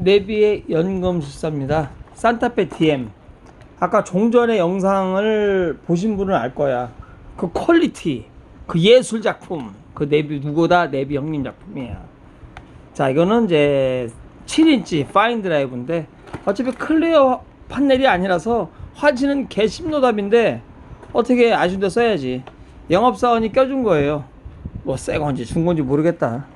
네비의 연금술사입니다. 산타페 DM. 아까 종전의 영상을 보신 분은 알 거야. 그 퀄리티, 그 예술 작품, 그 네비 누구다 네비 형님 작품이야. 자, 이거는 이제 7인치 파인 드라이브인데 어차피 클리어 판넬이 아니라서 화질은 개심노답인데 어떻게 아쉬운데 써야지. 영업사원이 껴준 거예요. 뭐 새 건지 준 건지 모르겠다.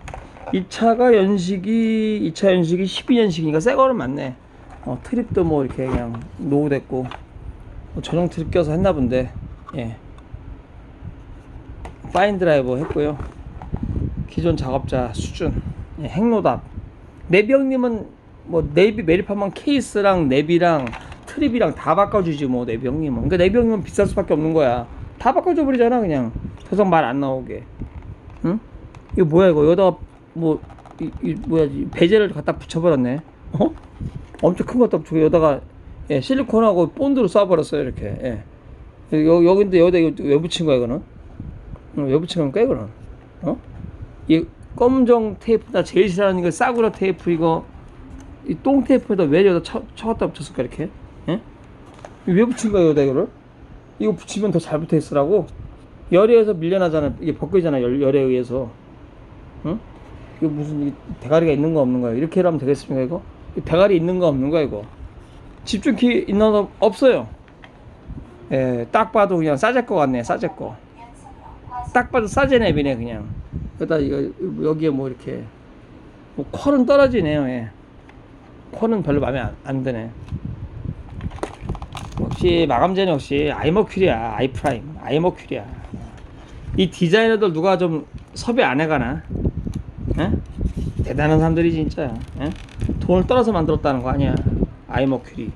이 차가 연식이 이차 연식이 12년식이니까 새 거는 맞네. 어, 트립도 뭐 이렇게 그냥 노후됐고 뭐 전용 트립 껴서 했나 본데. 예. 파인 드라이버 했고요. 기존 작업자 수준. 예, 핵노답. 네비 형님은 뭐 네비 메리파만 케이스랑 네비랑 트립이랑 다 바꿔주지 뭐 네비 형님은. 그러니까 네비 형님은 비쌀 수밖에 없는 거야. 다 바꿔줘 버리잖아 그냥. 더 이상 말 안 나오게. 응? 이거 뭐야 이거 여기다가 뭐 이, 이 뭐야 이 베젤을 갖다 붙여버렸네. 어? 엄청 큰 것도 저기 여기다가 예, 실리콘하고 본드로 쏴버렸어요 이렇게. 예. 여, 여기인데 여기다 이거 왜 붙인 거야 이거는? 응, 왜 붙인 건가 이거는? 어? 이 검정 테이프 나 제일 싫어하는 거 싸구려 테이프 이거 이 똥 테이프에다 왜 여기다 쳐, 쳐갖다 붙였을까 이렇게? 예? 이거 왜 붙인 거야 여기다 이거를? 이거 붙이면 더 잘 붙어 있으라고? 열에 의해서 밀려나잖아 이게 벗겨지잖아 열, 열에 의해서 응? 이거 무슨 이 대가리가 있는 거 없는 거야? 이렇게 하면 되겠습니까 이거? 이 대가리 있는 거 없는 거야 이거? 집중키 거 없어요. 예, 딱 봐도 그냥 싸제 거 같네 싸제 거딱 봐도 싸제 앱이네 그냥. 그다 이거 여기에 뭐 이렇게 뭐 퀄은 떨어지네요 예. 퀄은 별로 마음에 안, 안 드네. 역시 마감재는 역시 아이머큐리야 아이프라임 아이머큐리야. 이 디자이너들 누가 좀 섭외 안 해가나 에? 대단한 사람들이 진짜 에? 돈을 떨어서 만들었다는 거 아니야. 아이머큐리.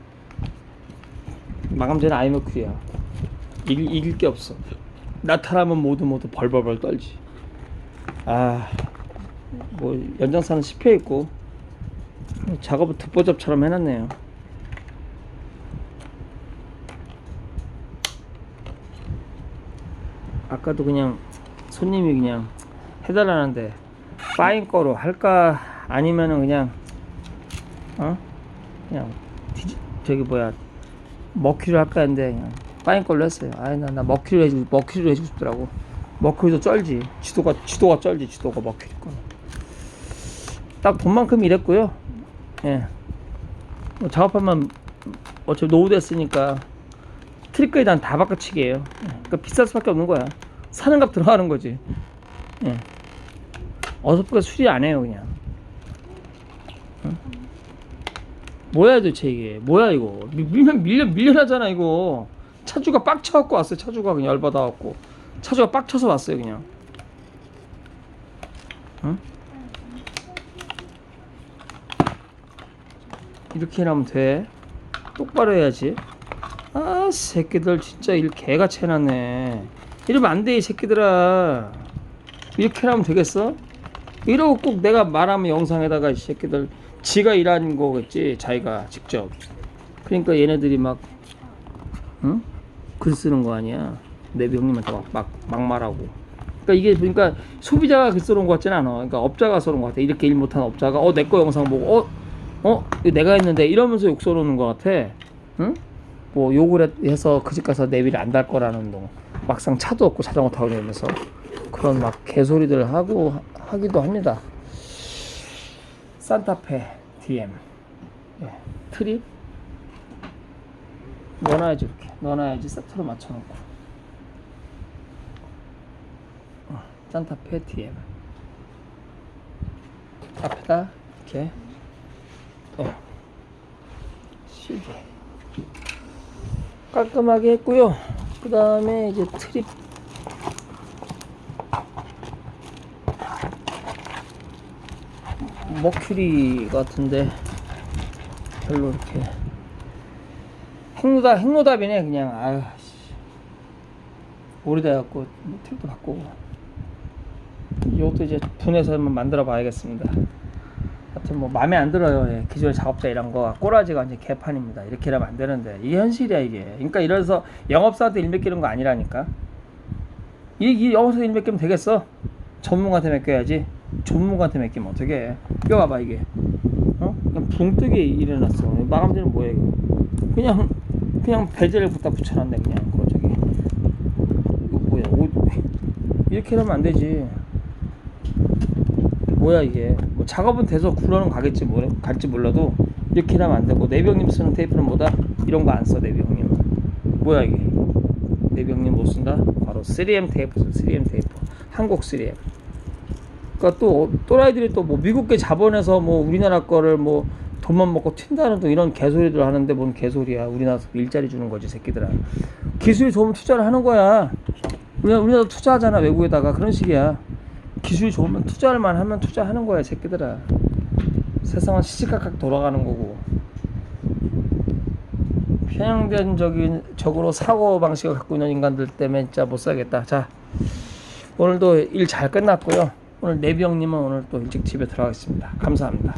마감재는 아이머큐리야. 이길, 이길 게 없어. 나타나면 모두 모두 벌벌벌 떨지. 아 뭐 연장사는 10회 있고 작업을 듣보잡처럼 해놨네요. 아까도 그냥 손님이 그냥 해달라는데 파인 거로 할까 아니면은 그냥 어 그냥 디지, 저기 뭐야 머큐리를 할까 했는데 그냥 파인 걸로 했어요. 아이 나나 머큐리 해주고 머큐리로 해주고 싶더라고. 머큐리도 쩔지. 지도가 지도가 쩔지. 지도가 머큐리 거. 딱 돈만큼 일했고요. 예. 뭐 작업하면 어차피 노후됐으니까 트리크에 대한 다 바꿔치기예요. 예. 그러니까 비쌀 수밖에 없는 거야. 사는 값 들어가는 거지. 예. 어설프게 수리 안 해요 그냥. 응? 뭐야 도대체 이게? 뭐야 이거? 밀- 밀면 밀려 밀려나잖아 이거. 차주가 빡쳐갖고 왔어요. 차주가 그냥 열받아갖고 차주가 빡쳐서 왔어요 그냥. 응? 이렇게 하면 돼. 똑바로 해야지. 아 새끼들 진짜 일 개같이 해놨네. 이러면 안 돼 이 새끼들아. 이렇게 하면 되겠어? 이러고 꼭 내가 말하면 영상에다가 이 새끼들 지가 일한 거겠지 자기가 직접. 그러니까 얘네들이 막 응? 글 쓰는 거 아니야. 내 형님한테 막, 막, 막 말하고. 그러니까 이게 그러니까 소비자가 글 써놓은 것 같지는 않아. 그러니까 업자가 써놓은 것 같아. 이렇게 일 못하는 업자가 어 내 거 영상 보고 어 어? 내가 했는데 이러면서 욕 써놓는 것 같아. 응? 뭐 욕을 해- 해서 그 집 가서 내비를 안 달 거라는 동 막상 차도 없고 자전거 타고 다니면서 그런 막 개소리들 하고 하- 하기도 합니다. 산타페 DM 예, 트립? 넣어놔야지 이렇게. 넣어놔야지 세트로 맞춰놓고. 어, 산타페 DM 앞에다 이렇게. 어, 시계 깔끔하게 했고요. 그 다음에 이제 트립 머큐리 같은데 별로 이렇게 핵노답 핵노답이네 그냥 아유 씨. 오래돼갖고 뭐 트립도 바꾸고 이것도 이제 분해서 한번 만들어 봐야겠습니다. 하여튼 뭐 마음에 안 들어요. 예, 기존 작업자 이런 거 꼬라지가 이제 개판입니다. 이렇게 하면 안 되는데 이게 현실이야 이게. 그러니까 이래서 영업사한테 일 맡기는 거 아니라니까. 이, 이 영업사 일 맡기면 되겠어? 전문가한테 맡겨야지. 전문가한테 맡기면 어떻게 해? 껴봐봐 이게. 어? 그냥 붕 뜨게 일어났어. 마감재는 뭐야 이거? 그냥 그냥 베젤을 갖다 붙여놨네 그냥 그거 저기. 이거 뭐야? 옷 이렇게 하면 안 되지. 뭐야 이게? 뭐 작업은 돼서 굴러는 가겠지 뭐 갈지 몰라도 이렇게 하면 안 되고 내병님 쓰는 테이프는 뭐다? 이런 거 안 써 내병님. 뭐야 이게? 내병님 못 쓴다? 바로 3M 테이프, 3M 테이프. 한국 3M. 그러니까 또 또라이들이 또 뭐 미국계 자본에서 뭐 우리나라 거를 뭐 돈만 먹고 튄다는 또 이런 개소리들 하는데 뭔 개소리야. 우리나라 일자리 주는 거지 새끼들아. 기술이 좋으면 투자를 하는 거야. 우리나라, 우리나라 투자하잖아 외국에다가 그런 식이야. 기술이 좋으면 투자를만 하면 투자하는 거야 새끼들아. 세상은 시시각각 돌아가는 거고. 편향된적인 적으로 사고 방식을 갖고 있는 인간들 때문에 진짜 못 살겠다. 자 오늘도 일 잘 끝났고요. 오늘 내비 형님은 오늘 또 일찍 집에 들어가겠습니다. 감사합니다.